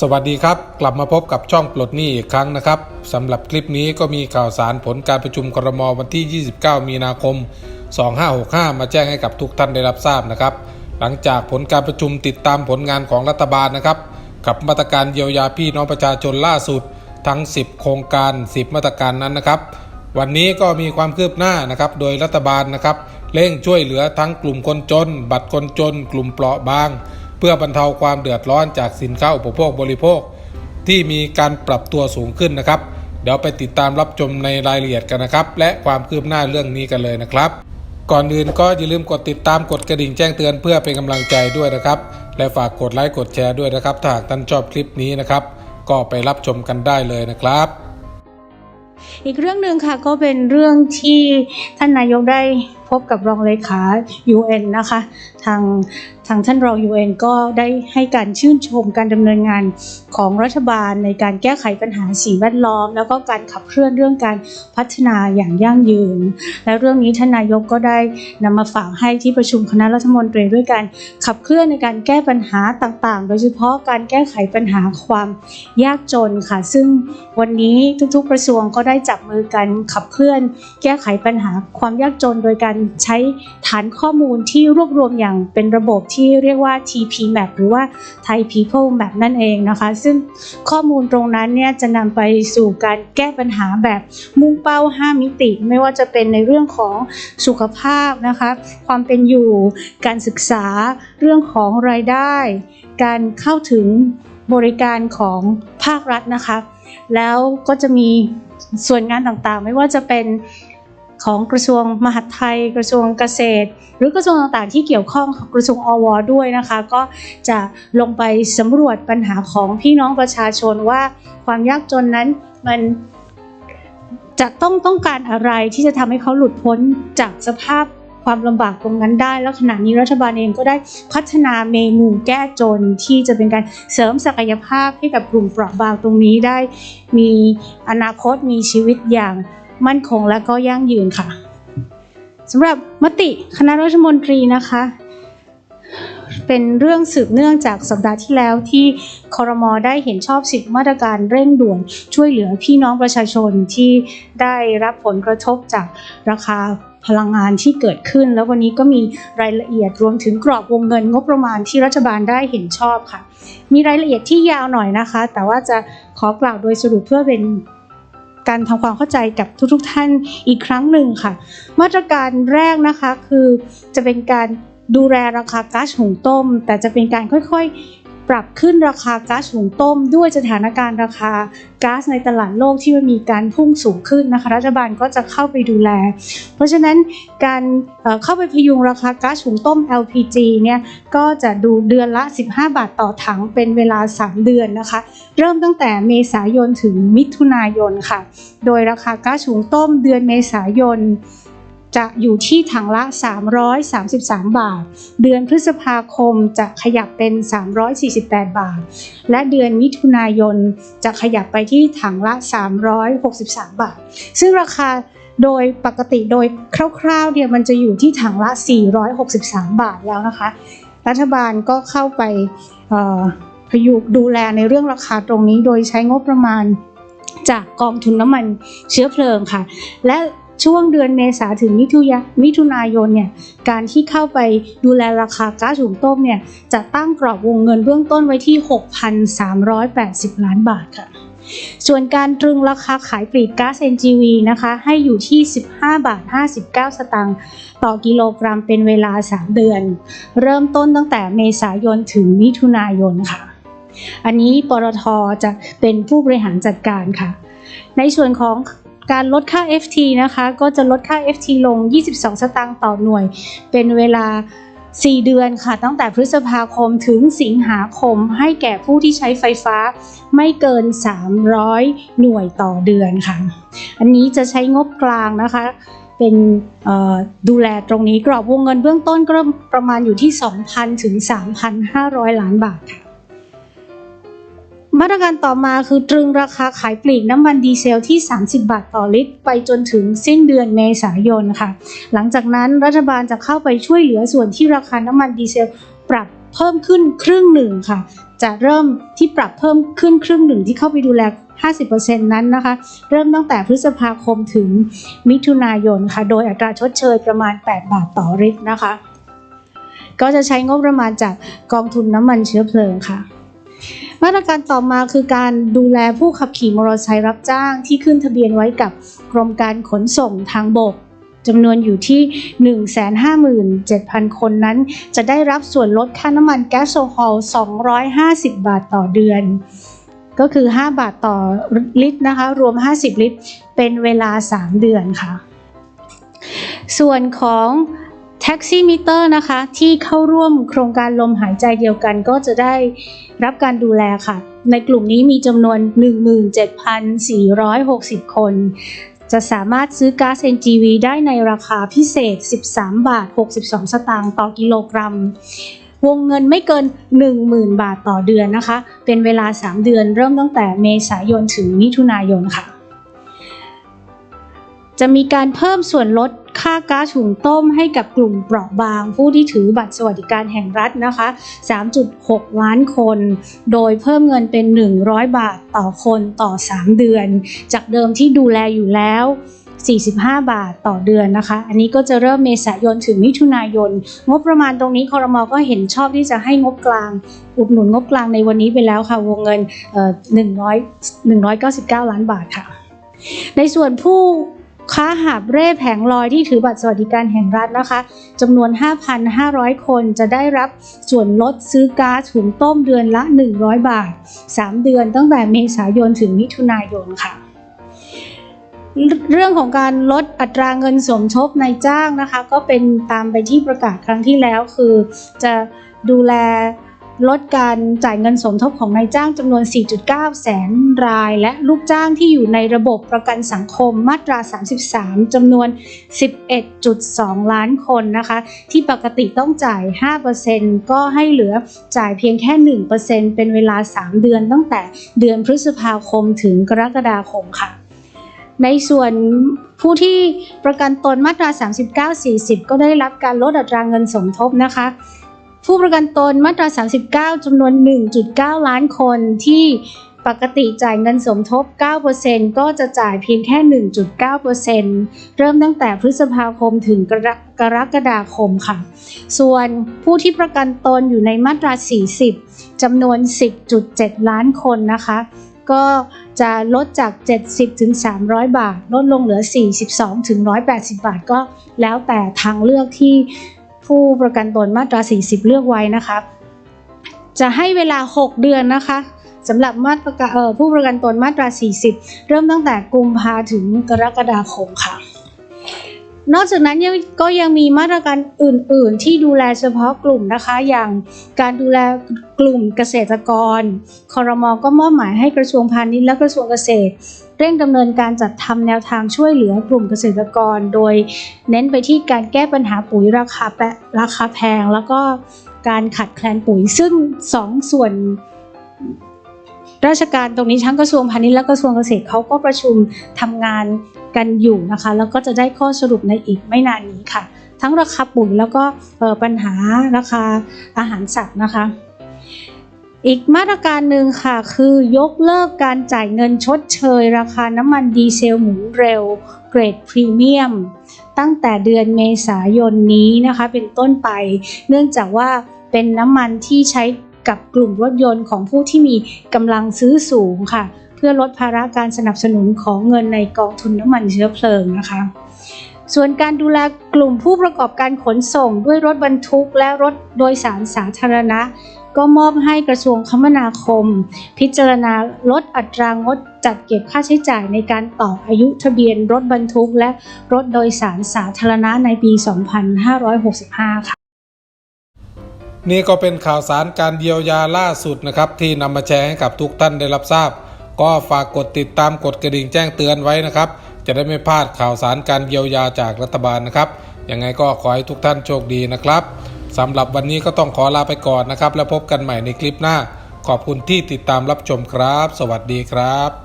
สวัสดีครับ กลับมาพบกับช่องปลดหนี้อีกครั้งนะครับสำหรับคลิปนี้ก็มีข่าวสารผลการประชุมครมวันที่ 29 มีนาคม 2565 มาแจ้งให้กับทุกท่านได้รับทราบนะครับ หลังจากผลการประชุมติดตามผลงานของรัฐบาลนะครับ กับมาตรการเยียวยาพี่น้องประชาชนล่าสุด ทั้ง 10 โครงการ 10 มาตรการนั้นนะครับ วันนี้ก็มีความคืบหน้านะครับ โดยรัฐบาลนะครับเร่งช่วยเหลือทั้งกลุ่มคนจน บัตรคนจน กลุ่มเปราะบาง พื่อบรรเทาความเดือดร้อนจากสินค้าอุปโภคบริโภค ที่มีการปรับตัวสูงขึ้นนะครับ เดี๋ยวไปติดตามรับชมในรายละเอียดกันนะครับ และความคืบหน้าเรื่องนี้กันเลยนะครับ ก่อนอื่นก็อย่าลืมกดติดตามกดกระดิ่งแจ้งเตือนเพื่อเป็นกำลังใจด้วยนะครับ และฝากกดไลค์กดแชร์ด้วยนะครับถ้าหากท่านชอบคลิปนี้นะครับ ก็ไปรับชมกันได้เลยนะครับอีกเรื่องหนึ่งค่ะก็เป็นเรื่องที่ท่านนายกได้พบกับรองเลขา UN นะคะ ทางทางท่านรอง UN ก็ได้ให้การชื่นชมการดำเนินงานของรัฐบาลในการแก้ไขปัญหาสิ่งแวดล้อม แล้วก็การขับเคลื่อนเรื่องการพัฒนาอย่างยั่งยืน และเรื่องนี้ท่านนายกก็ได้นำมาฝากให้ที่ประชุมคณะรัฐมนตรีด้วยการขับเคลื่อนในการแก้ปัญหาต่างๆ โดยเฉพาะการแก้ไขปัญหาความยากจนค่ะ ซึ่งวันนี้ทุกๆกระทรวงก็ได้จับมือกันขับเคลื่อน แก้ไขปัญหาความยากจนโดยการใช้ฐานข้อมูลที่รวบรวมอย่างเป็นระบบที่เรียกว่า TP Map หรือว่า Thai People Map นั่นเองนะคะ ซึ่งข้อมูลตรงนั้นเนี่ยจะนำไปสู่การแก้ปัญหาแบบมุ่งเป้า 5 มิติ ไม่ว่าจะเป็นในเรื่องของสุขภาพนะคะ ความเป็นอยู่ การศึกษา เรื่องของรายได้ การเข้าถึงบริการของภาครัฐนะคะ แล้วก็จะมีส่วนงานต่างๆ ไม่ว่าจะเป็น ของกระทรวงมหาดไทย กระทรวงเกษตร หรือกระทรวงต่างๆ ที่เกี่ยวข้องกับกระทรวงอวด้วยนะคะ ก็จะลงไปสำรวจปัญหาของพี่น้องประชาชนว่าความยากจนนั้นมันจะต้องต้องการอะไรที่จะทำให้เขาหลุดพ้นจากสภาพความลำบากตรงนั้นได้ แล้วขณะนี้รัฐบาลเองก็ได้พัฒนาเมนูแก้จนที่จะเป็นการเสริมศักยภาพให้กับกลุ่มเปราะบางตรงนี้ได้ มีอนาคตมีชีวิตอย่าง มั่นคงและก็ยั่งยืนค่ะสำหรับมติคณะรัฐมนตรีนะคะ เป็นเรื่องสืบเนื่องจากสัปดาห์ที่แล้วที่คอรมอได้เห็นชอบสิบมาตรการเร่งด่วนช่วยเหลือพี่น้องประชาชนที่ได้รับผลกระทบจากราคาพลังงานที่เกิดขึ้น แล้ววันนี้ก็มีรายละเอียดรวมถึงกรอบวงเงินงบประมาณที่รัฐบาลได้เห็นชอบค่ะ มีรายละเอียดที่ยาวหน่อยนะคะ แต่ว่าจะขอกล่าวโดยสรุปเพื่อเป็น การทำความเข้าใจกับทุกๆทท่านอีกครั้งหนึ่งค่ะ มาตรการแรกนะคะคือจะเป็นการดูแลราคาก๊าซหุงต้ม แต่จะเป็นการค่อยๆ ปรับขึ้นราคาก๊าซหุงต้ม ด้วยสถานการณ์ราคาก๊าซในตลาดโลกที่มันมีการพุ่งสูงขึ้นนะคะ รัฐบาลก็จะเข้าไปดูแล เพราะฉะนั้นการเข้าไปพยุงราคาก๊าซหุงต้ม LPG เนี่ยก็จะดูเดือนละ 15 บาทต่อถังเป็นเวลา 3 เดือนนะคะ เริ่มตั้งแต่เมษายนถึงมิถุนายนค่ะ โดยราคาก๊าซหุงต้มเดือนเมษายน จะอยู่ที่ถังละ 333 บาท เดือนพฤษภาคมจะขยับเป็น 348 บาท และเดือนมิถุนายนจะขยับไปที่ถังละ 363 บาท ซึ่งราคาโดยปกติโดยคร่าวๆเนี่ยมันจะอยู่ที่ถังละ 463 บาทแล้วนะคะ รัฐบาลก็เข้าไปพยุงดูแลในเรื่องราคาตรงนี้โดยใช้งบประมาณจากกองทุนน้ำมันเชื้อเพลิงค่ะ และ ช่วงเดือนเมษาถึงมิถุยมิถุนายนเนี่ยการที่เข้าไปดูแลราคาก๊าซหุงต้มเนี่ยจะตั้งกรอบวงเงินเบื้องต้นไว้ที่ 6,380 ล้านบาทค่ะ ส่วนการตรึงราคาขายปลีกก๊าซ NGV นะคะให้อยู่ที่ 15 บาท 59 สตางค์ต่อกิโลกรัมเป็นเวลา 3 เดือน เริ่มต้นตั้งแต่เมษายนถึงมิถุนายนค่ะ อันนี้ปตทจะเป็นผู้บริหารจัดการค่ะ ในส่วนของ การลดค่า FT นะคะ ก็จะลดค่า FT ลง 22 สตางค์ต่อหน่วย เป็นเวลา 4 เดือนค่ะ ตั้งแต่พฤษภาคมถึงสิงหาคม ให้แก่ผู้ที่ใช้ไฟฟ้าไม่เกิน 300 หน่วยต่อเดือนค่ะ อันนี้จะใช้งบกลางนะคะ เป็นดูแลตรงนี้กรอบวงเงินเบื้องต้นก็ประมาณอยู่ที่ 2,000 ถึง 3,500 ล้านบาทค่ะ มาตรการต่อมาคือตรึงราคาขายปลีกน้ำมันดีเซลที่ 30 บาทต่อลิตร ไปจนถึงสิ้นเดือนเมษายนค่ะ หลังจากนั้นรัฐบาลจะเข้าไปช่วยเหลือส่วนที่ราคาน้ำมันดีเซลปรับเพิ่มขึ้นครึ่งหนึ่งค่ะ จะเริ่มที่ปรับเพิ่มขึ้นครึ่งหนึ่งที่เข้าไปดูแล 50%นั้นนะคะ เริ่มตั้งแต่พฤษภาคมถึงมิถุนายนค่ะ โดยอัตราชดเชยประมาณ 8 บาทต่อลิตรนะคะ ก็จะใช้งบประมาณจากกองทุนน้ำมันเชื้อเพลิงค่ะ มาตรการต่อมาคือการดูแลผู้ขับขี่มอเตอร์ไซค์รับจ้างที่ขึ้นทะเบียนไว้กับกรมการขนส่งทางบกจำนวนอยู่ที่ 157,000 คนนั้น จะได้รับส่วนลดค่าน้ำมันแก๊สโซฮอล 250 บาทต่อเดือน ก็คือ 5 บาทต่อลิตรนะคะ รวม 50 ลิตร เป็นเวลา 3 เดือนค่ะ ส่วนของ แท็กซี่มิเตอร์นะคะที่เข้าร่วมโครงการลมหายใจเดียวกันก็จะได้รับการดูแลค่ะ ในกลุ่มนี้มีจำนวน 17,460 คน จะสามารถซื้อก๊าซ NGV ได้ในราคาพิเศษ 13 บาท 62 สตางค์ต่อกิโลกรัม วงเงินไม่เกิน 10,000 บาทต่อเดือนนะคะ เป็นเวลา 3 เดือนเริ่มตั้งแต่เมษายนถึงมิถุนายนค่ะ จะมีการเพิ่มส่วนลด ค่าก๊าซหุงต้มให้กับกลุ่มเปราะบาง ผู้ที่ถือบัตรสวัสดิการแห่งรัฐนะคะ 3.6 ล้านคน โดยเพิ่มเงินเป็น 100 บาทต่อคนต่อ 3 เดือน จากเดิมที่ดูแลอยู่แล้ว 45 บาทต่อเดือนนะคะ อันนี้ก็จะเริ่มเมษายนถึงมิถุนายน งบประมาณตรงนี้คอรมอก็เห็นชอบที่จะให้งบกลาง อุดหนุนงบกลางในวันนี้ไปแล้วค่ะ วงเงิน 100 199 ล้านบาทค่ะ ในส่วนผู้ ค้าหาบเร่แผงลอยที่ถือบัตรสวัสดิการแห่งรัฐนะคะจำนวน 5,500 คนจะได้รับส่วนลดซื้อก๊าซหุงต้มเดือนละ 100 บาท 3 เดือนตั้งแต่เมษายนถึงมิถุนายนค่ะ เรื่องของการลดอัตราเงินสมทบในจ้างนะคะ ก็เป็นตามไปที่ประกาศครั้งที่แล้วคือจะดูแล ลดการจ่ายเงินสมทบของนายจ้างจำนวน 4.9 แสนราย และลูกจ้างที่อยู่ในระบบประกันสังคมมาตรา 33จำนวน 11.2 ล้านคนนะคะ ที่ปกติต้องจ่าย 5%ก็ให้เหลือจ่ายเพียงแค่ 1%เป็นเวลา 3 เดือนตั้งแต่เดือนพฤษภาคมถึงกรกฎาคมค่ะในส่วนผู้ที่ประกันตนมาตรา 39-40 ก็ได้รับการลดอัตราเงินสมทบนะคะ ผู้ประกันตนมาตรา 39 จำนวน 1.9 ล้านคนที่ปกติจ่ายเงินสมทบ 9%ก็จะจ่ายเพียงแค่ 1.9%เริ่มตั้งแต่พฤษภาคมถึงกรกรกฎาคมค่ะ ส่วนผู้ที่ประกันตนอยู่ในมาตรา 40 จำนวน 10.7 ล้านคนนะคะ ก็จะลดจาก 70 ถึง 300 บาท ลดลงเหลือ 42 ถึง 180 บาทก็แล้วแต่ทางเลือกที่ ผู้ประกันตนมาตรา 40 เลือกไว้นะคะจะให้เวลา 6 เดือนนะคะสำหรับมาตราเอ่อผู้ประกันตนมาตรา 40 เริ่มตั้งแต่กุมภาถึงกรกฎาคมค่ะ นอกจากนั้นยังก็ยังมีมาตรการอื่น ๆ ที่ดูแลเฉพาะกลุ่มนะคะ อย่างการดูแลกลุ่มเกษตรกร คอรมอก็มอบหมายให้กระทรวงพาณิชย์และกระทรวงเกษตร เร่งดำเนินการจัดทำแนวทางช่วยเหลือกลุ่มเกษตรกร โดยเน้นไปที่การแก้ปัญหาปุ๋ยราคาแปะราคาแพง แล้วก็การขัดแคลนปุ๋ย ซึ่งสองส่วนราชการตรงนี้ทั้งกระทรวงพาณิชย์และกระทรวงเกษตรเขาก็ประชุมทำงาน กันอยู่นะคะ แล้วก็จะได้ข้อสรุปในอีกไม่นานนี้ค่ะ ทั้งราคาปุ๋ยแล้วก็ปัญหาราคาอาหารสัตว์นะคะ อีกมาตรการหนึ่งค่ะ คือยกเลิกการจ่ายเงินชดเชย ราคาน้ำมันดีเซลหมุนเร็ว เกรดพรีเมียมตั้งแต่เดือนเมษายนนี้นะคะ เป็นต้นไป เนื่องจากว่าเป็นน้ำมันที่ใช้กับกลุ่มรถยนต์ของผู้ที่มีกำลังซื้อสูงค่ะ พื่อลดภาระการสนับสนุนของเงินในกองทุนน้ำมันเชื้อเพลิงนะคะ ส่วนการดูแลกลุ่มผู้ประกอบการขนส่งด้วยรถบรรทุกและรถโดยสารสาธารณะ ก็มอบให้กระทรวงคมนาคม พิจารณาลดอัตรางดจัดเก็บค่าใช้จ่ายในการต่ออายุทะเบียนรถบรรทุกและรถโดยสารสาธารณะในปี 2565 ค่ะนี่ก็เป็นข่าวสารการเยียวยาล่าสุดนะครับ ที่นำมาแชร์ให้กับทุกท่านได้รับทราบ ก็ฝากกดติดตามกดกระดิ่งแจ้งเตือนไว้นะครับ จะได้ไม่พลาดข่าวสารการเยียวยาจากรัฐบาลนะครับยังไงก็ขอให้ทุกท่านโชคดีนะครับสำหรับวันนี้ก็ต้องขอลาไปก่อนนะครับ แล้วพบกันใหม่ในคลิปหน้า ขอบคุณที่ติดตามรับชมครับ สวัสดีครับ